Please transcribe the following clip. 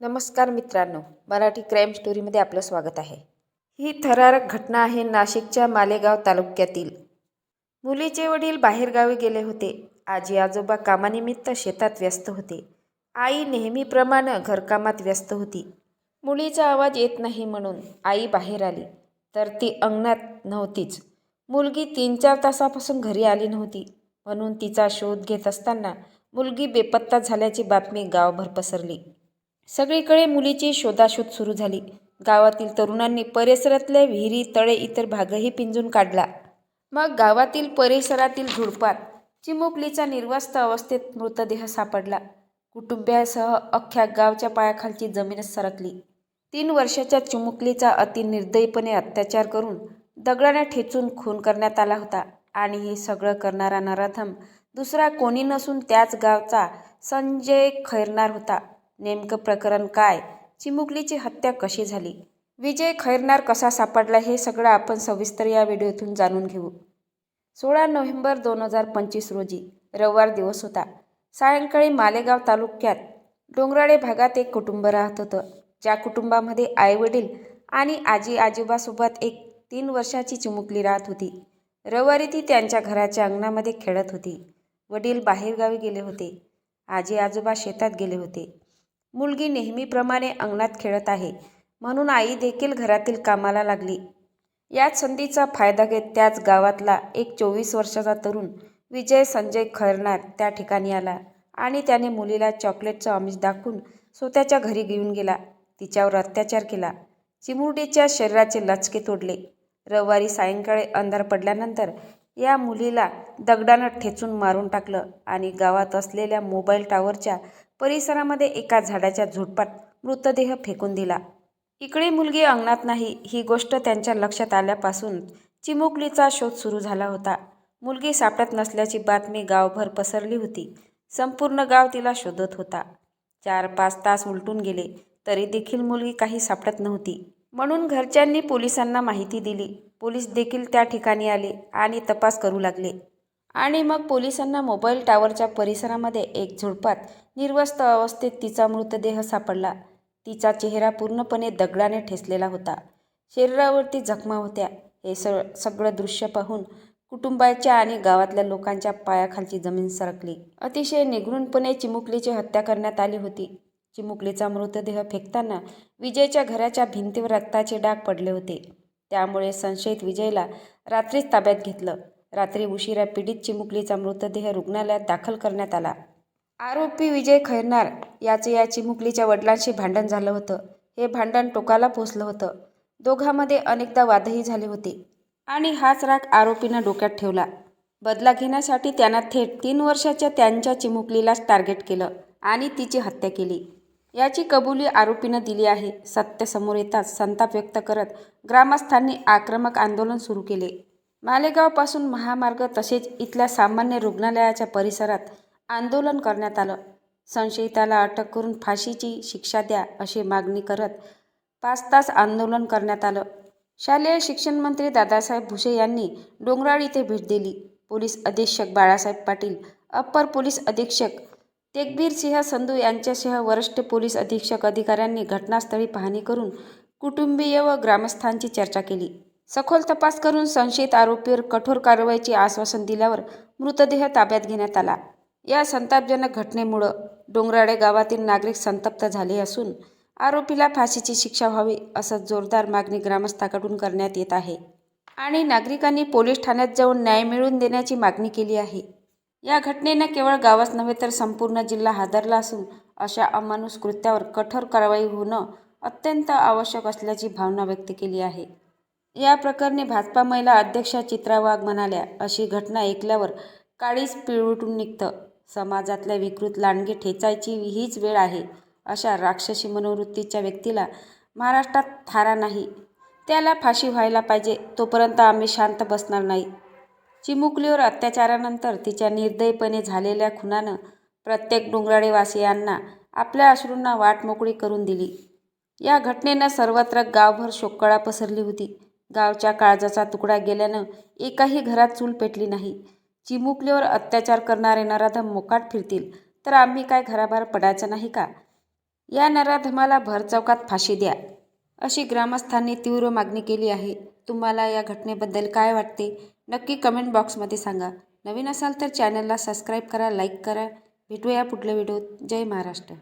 नमस्कार मित्रांनो मराठी क्राईम स्टोरीमध्ये आपलं स्वागत आहे. ही थरारक घटना आहे नाशिकच्या मालेगाव तालुक्यातील. मुलीचे वडील बाहेरगावी गेले होते. आजी आजोबा कामानिमित्त शेतात व्यस्त होते. आई नेहमीप्रमाणे घरकामात व्यस्त होती. मुलीचा आवाज येत नाही म्हणून आई बाहेर आली तर ती अंगणात नव्हतीच. मुलगी तीन चार तासापासून घरी आली नव्हती म्हणून तिचा शोध घेत असताना मुलगी बेपत्ता झाल्याची बातमी गावभर पसरली. सगळीकडे मुलीची शोधाशोध सुरू झाली. गावातील तरुणांनी परिसरातल्या विहिरी तळे इतर भागही पिंजून काढला. मग गावातील परिसरातील झुडपात चिमुकलीचा निर्वास्त अवस्थेत मृतदेह सापडला. कुटुंबियासह अख्ख्या गावच्या पायाखालची जमीनच सरकली. तीन वर्षाच्या चिमुकलीचा अति निर्दयीपणे अत्याचार करून दगडाने ठेचून खून करण्यात आला होता आणि हे सगळं करणारा नराधम दुसरा कोणी नसून त्याच गावचा संजय खैरनार होता. नेमकं प्रकरण काय? चिमुकलीची हत्या कशी झाली? विजय खैरनार कसा सापडला हे सगळं आपण सविस्तर या व्हिडिओतून जाणून घेऊ. सोळा नोव्हेंबर दोन हजार पंचवीस रोजी रविवार दिवस होता. सायंकाळी मालेगाव तालुक्यात डोंगराळे भागात एक कुटुंब राहत होतं. ज्या कुटुंबामध्ये आईवडील आणि आजी आजोबासोबत एक तीन वर्षाची चिमुकली राहत होती. रविवारी ती त्यांच्या घराच्या अंगणामध्ये खेळत होती. वडील बाहेरगावी गेले होते. आजी आजोबा शेतात गेले होते. मुलगी नेहमीप्रमाणे अंगणात खेळत आहे. म्हणून आई देखील घरातील कामाला लागली. याच संधीचा फायदा घेत त्याच गावातला एक चोवीस वर्षाचा तरुण विजय संजय खरणार त्या ठिकाणी आला आणि त्याने मुलीला चॉकलेटचं आमिष दाखवून स्वतःच्या घरी घेऊन गेला. तिच्यावर अत्याचार केला. चिमुरडीच्या शरीराचे लचके तोडले. रविवारी सायंकाळी अंधार पडल्यानंतर या मुलीला दगडानं ठेचून मारून टाकलं आणि गावात असलेल्या मोबाईल टावरच्या परिसरामध्ये एका झाडाच्या झुडपात मृतदेह फेकून दिला. इकडे मुलगी अंगणात नाही ही गोष्ट त्यांच्या लक्षात आल्यापासून चिमुकलीचा शोध सुरू झाला होता. मुलगी सापडत नसल्याची बातमी गावभर पसरली होती. संपूर्ण गाव तिला शोधत होता. चार पाच तास उलटून गेले तरी देखील मुलगी काही सापडत नव्हती. म्हणून घरच्यांनी पोलिसांना माहिती दिली. पोलीस देखील त्या ठिकाणी आले आणि तपास करू लागले. आणि मग पोलिसांना मोबाईल टावरच्या परिसरामध्ये एक झुडपात निर्वस्त अवस्थेत तिचा मृतदेह सापडला. तिचा चेहरा पूर्णपणे दगडाने ठेसलेला होता. शरीरावरती जखमा होत्या. हे स सगळं दृश्य पाहून कुटुंबाच्या आणि गावातल्या लोकांच्या पायाखालची जमीन सरकली. अतिशय निघृणपणे चिमुकलीची हत्या करण्यात आली होती. चिमुकलीचा मृतदेह फेकताना विजयच्या घराच्या भिंतीवर रक्ताचे डाग पडले होते. त्यामुळे संशयित विजयला रात्रीच ताब्यात घेतलं. रात्री उशिरा पीडित चिमुकलीचा मृतदेह रुग्णालयात दाखल करण्यात आला. आरोपी विजय खैरनार याचं या चिमुकलीच्या वडिलांशी भांडण झालं होतं. हे भांडण टोकाला पोचलं होतं. दोघांमध्ये अनेकदा वादही झाले होते. आणि हाच राग आरोपीनं डोक्यात ठेवला. बदला घेण्यासाठी त्यानं थेट तीन वर्षाच्या त्यांच्या चिमुकलीलाच टार्गेट केलं आणि तिची हत्या केली. याची कबुली आरोपीनं दिली आहे. सत्य समोर येताच संताप व्यक्त करत ग्रामस्थांनी आक्रमक आंदोलन सुरू केले. मालेगावपासून महामार्ग तसेच इथल्या सामान्य रुग्णालयाच्या परिसरात आंदोलन करण्यात आलं. संशयिताला अटक करून फाशीची शिक्षा द्या अशी मागणी करत पाच तास आंदोलन करण्यात आलं. शालेय शिक्षण मंत्री दादासाहेब भुसे यांनी डोंगराळ इथे भेट दिली. पोलीस अधीक्षक बाळासाहेब पाटील अप्पर पोलीस अधीक्षक तेगबीर सिंह संधू यांच्यासह वरिष्ठ पोलीस अधीक्षक अधिकाऱ्यांनी घटनास्थळी पाहणी करून कुटुंबीय व ग्रामस्थांची चर्चा केली. सखोल तपास करून संशयित आरोपीवर कठोर कारवाईचे आश्वासन दिल्यावर मृतदेह ताब्यात घेण्यात आला. या संतापजनक घटनेमुळं डोंगराळे गावातील नागरिक संतप्त झाले असून आरोपीला फाशीची शिक्षा व्हावी असं जोरदार मागणी ग्रामस्थाकडून करण्यात येत आहे. आणि नागरिकांनी पोलीस ठाण्यात जाऊन न्याय मिळवून देण्याची मागणी केली आहे. या घटनेनं केवळ गावच नव्हे तर संपूर्ण जिल्हा हादरला असून अशा अमानुष कृत्यावर कठोर कारवाई होणं अत्यंत आवश्यक असल्याची भावना व्यक्त केली आहे. या प्रकरणी भाजपा महिला अध्यक्षा चित्रा वाघ म्हणाल्या अशी घटना ऐकल्यावर काळीच पिळवटून निघतं. समाजातल्या विकृत लांडगे ठेचायची हीच वेळ आहे अशा राक्षसी मनोवृत्तीच्या व्यक्तीला महाराष्ट्रात थारा नाही. त्याला फाशी व्हायला पाहिजे तोपर्यंत आम्ही शांत बसणार नाही. चिमुकलीवर अत्याचारानंतर तिच्या निर्दयपणे झालेल्या खुनानं प्रत्येक डोंगराळेवासियांना आपल्या अश्रूंना वाट मोकळी करून दिली. या घटनेनं सर्वत्र गावभर शोककळा पसरली होती. गावच्या काळजाचा तुकडा गेल्यानं एकाही घरात चूल पेटली नाही. चिमुकलीवर अत्याचार करणारे नराधम मोकाट फिरतील तर आम्ही काय घराबाहेर पडायचं नाही का? या नराधमाला भरचौकात फाशी द्या अशी ग्रामस्थांनी तीव्र मागणी केली आहे. तुम्हाला या घटनेबद्दल काय वाटते? नक्की कमेंट बॉक्समध्ये सांगा. नवीन असाल तर चॅनलला सबस्क्राईब करा लाईक करा. भेटूया पुढल्या व्हिडिओत जय महाराष्ट्र.